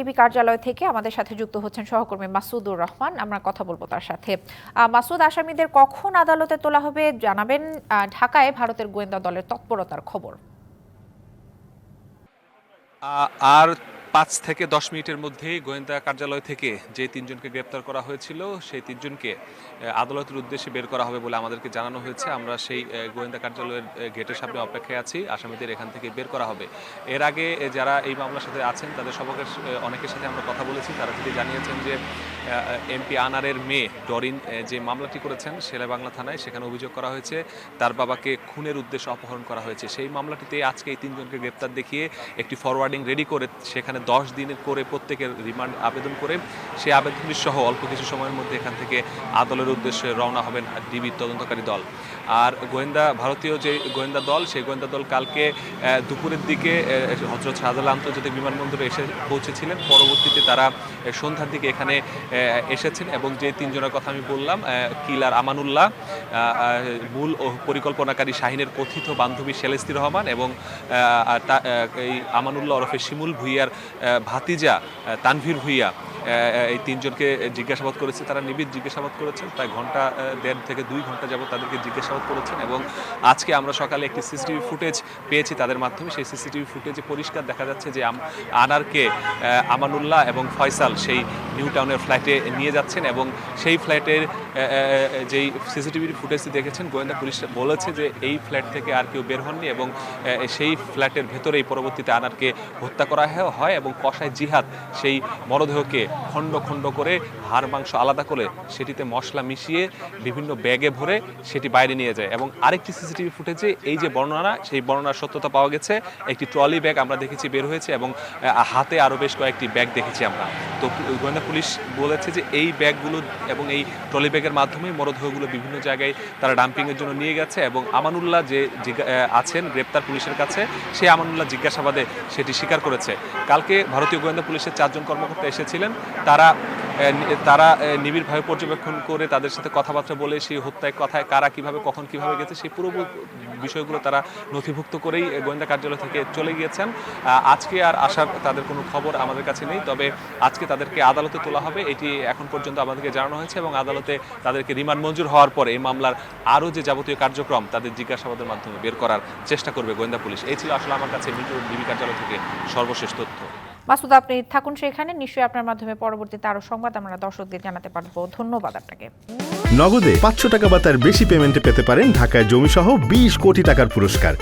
TV কার্যালয় থেকে আমাদের সাথে যুক্ত হচ্ছেন সহকর্মী মাসুদুর রহমান। আমরা কথা বলব তার সাথে। মাসুদ, আসামিদের কখন আদালতে তোলা হবে জানাবেন ঢাকায় ভারতের গোয়েন্দা দলের তৎপরতার খবর। আর পাঁচ থেকে দশ মিনিটের মধ্যেই গোয়েন্দা কার্যালয় থেকে যে তিনজনকে গ্রেপ্তার করা হয়েছিল, সেই তিনজনকে আদালতের উদ্দেশ্যে বের করা হবে বলে আমাদেরকে জানানো হয়েছে। আমরা সেই গোয়েন্দা কার্যালয়ের গেটের সামনে অপেক্ষায় আছি। আসামিদের এখান থেকে বের করা হবে। এর আগে যারা এই মামলার সাথে আছেন, তাদের সবকের অনেকের সাথে আমরা কথা বলেছি। তারা যদি জানিয়েছেন যে এমপি আনারের মেয়ে ডরিন যে মামলাটি করেছেন শেলে বাংলা থানায়, সেখানে অভিযোগ করা হয়েছে। তার বাবাকে খুনের উদ্দেশ্যে অপহরণ করা হয়েছে। সেই মামলাটিতে আজকে এই তিনজনকে গ্রেপ্তার দেখিয়ে একটি ফরওয়ার্ডিং রেডি করে সেখানে দশ দিনের করে প্রত্যেকের রিমান্ড আবেদন করে সেই আবেদনটি সহ অল্প কিছু সময়ের মধ্যে এখান থেকে আদালতের উদ্দেশ্যে রওনা হবেন ডিবির তদন্তকারী দল। আর গোয়েন্দা, ভারতীয় যে গোয়েন্দা দল, সেই গোয়েন্দা দল কালকে দুপুরের দিকে হজরত শাহজালাল আন্তর্জাতিক বিমানবন্দরে এসে পৌঁছেছিলেন। পরবর্তীতে তারা সন্ধ্যার দিকে এখানে এসেছেন এবং যে তিনজনের কথা আমি বললাম কিলার আমানুল্লাহ মূল পরিকল্পনাকারী শাহিনের কথিত বান্ধবী সেলেস্তি রহমান এবং এই আমানুল্লাহ ওরফে শিমুল ভুইয়ার ভাতিজা তানভীর ভুইয়া। এই তিনজনকে জিজ্ঞাসাবাদ করেছে, তারা নিবিড় জিজ্ঞাসাবাদ করেছেন, প্রায় ঘণ্টা দেড় থেকে দুই ঘণ্টা যাবত তাদেরকে জিজ্ঞাসাবাদ করেছেন এবং আজকে আমরা সকালে একটি সিসিটিভি ফুটেজ পেয়েছি তাদের মাধ্যমে। সেই সিসিটিভি ফুটেজে পরিষ্কার দেখা যাচ্ছে যে আনারকে আমানুল্লাহ এবং ফয়সাল সেই নিউ টাউনের ফ্ল্যাটে নিয়ে যাচ্ছেন এবং সেই ফ্ল্যাটের যেই সিসিটিভির ফুটেজটি দেখেছেন, গোয়েন্দা পুলিশ বলেছে যে এই ফ্ল্যাট থেকে আর কেউ বের হননি এবং সেই ফ্ল্যাটের ভেতরেই পরবর্তীতে আনারকে হত্যা করা হয় এবং কষায় জিহাদ সেই মরদেহকে খণ্ড খণ্ড করে হাড়, মাংস আলাদা করে সেটিতে মশলা মিশিয়ে বিভিন্ন ব্যাগে ভরে সেটি বাইরে নিয়ে যায়। এবং আরেকটি সিসিটিভি ফুটেজে এই যে বর্ণনা সেই বর্ণনার সত্যতা পাওয়া গেছে। একটি ট্রলি ব্যাগ আমরা দেখেছি বের হয়েছে এবং হাতে আরও বেশ কয়েকটি ব্যাগ দেখেছি আমরা। তো গোয়েন্দা পুলিশ বলেছে যে এই ব্যাগগুলো এবং এই ট্রলি ব্যাগের মাধ্যমে মরদেহগুলো বিভিন্ন জায়গায় তারা ডাম্পিংয়ের জন্য নিয়ে গেছে এবং আমানুল্লাহ যে আছেন গ্রেপ্তার পুলিশের কাছে সেই আমানুল্লাহ জিজ্ঞাসাবাদে সেটি স্বীকার করেছে। কালকে ভারতীয় গোয়েন্দা পুলিশের চারজন কর্মকর্তা এসেছিলেন। তারা তারা নিবিড়ভাবে পর্যবেক্ষণ করে তাদের সাথে কথাবার্তা বলে সেই হত্যায় কথায় কারা কীভাবে, কখন কীভাবে গেছে, সেই পুরো বিষয়গুলো তারা নথিভুক্ত করেই গোয়েন্দা কার্যালয় থেকে চলে গিয়েছেন। আজকে আর আসার তাদের কোনো খবর আমাদের কাছে নেই, তবে আজকে তাদেরকে আদালতে তোলা হবে। এটি এখন পর্যন্ত আমাদেরকে জানানো হয়েছে এবং আদালতে তাদেরকে রিমান্ড মঞ্জুর হওয়ার পর এই মামলার আরও যে যাবতীয় কার্যক্রম তাদের জিজ্ঞাসাবাদের মাধ্যমে বের করার চেষ্টা করবে গোয়েন্দা পুলিশ। এই ছিল আসলে আমার কাছে মিরপুর ডিবি কার্যালয় থেকে সর্বশেষ তথ্য। মাসুদ, আপনি থাকুন সেখানে। নিশ্চয়ই আপনার মাধ্যমে পরবর্তীতে আরও সংবাদ আমরা দর্শকদের জানাতে পারব। ধন্যবাদ আপনাকে। নগদে পাঁচশো টাকা বা তার বেশি পেমেন্টে পেতে পারেন ঢাকায় জমি সহ বিশ কোটি টাকার পুরস্কার।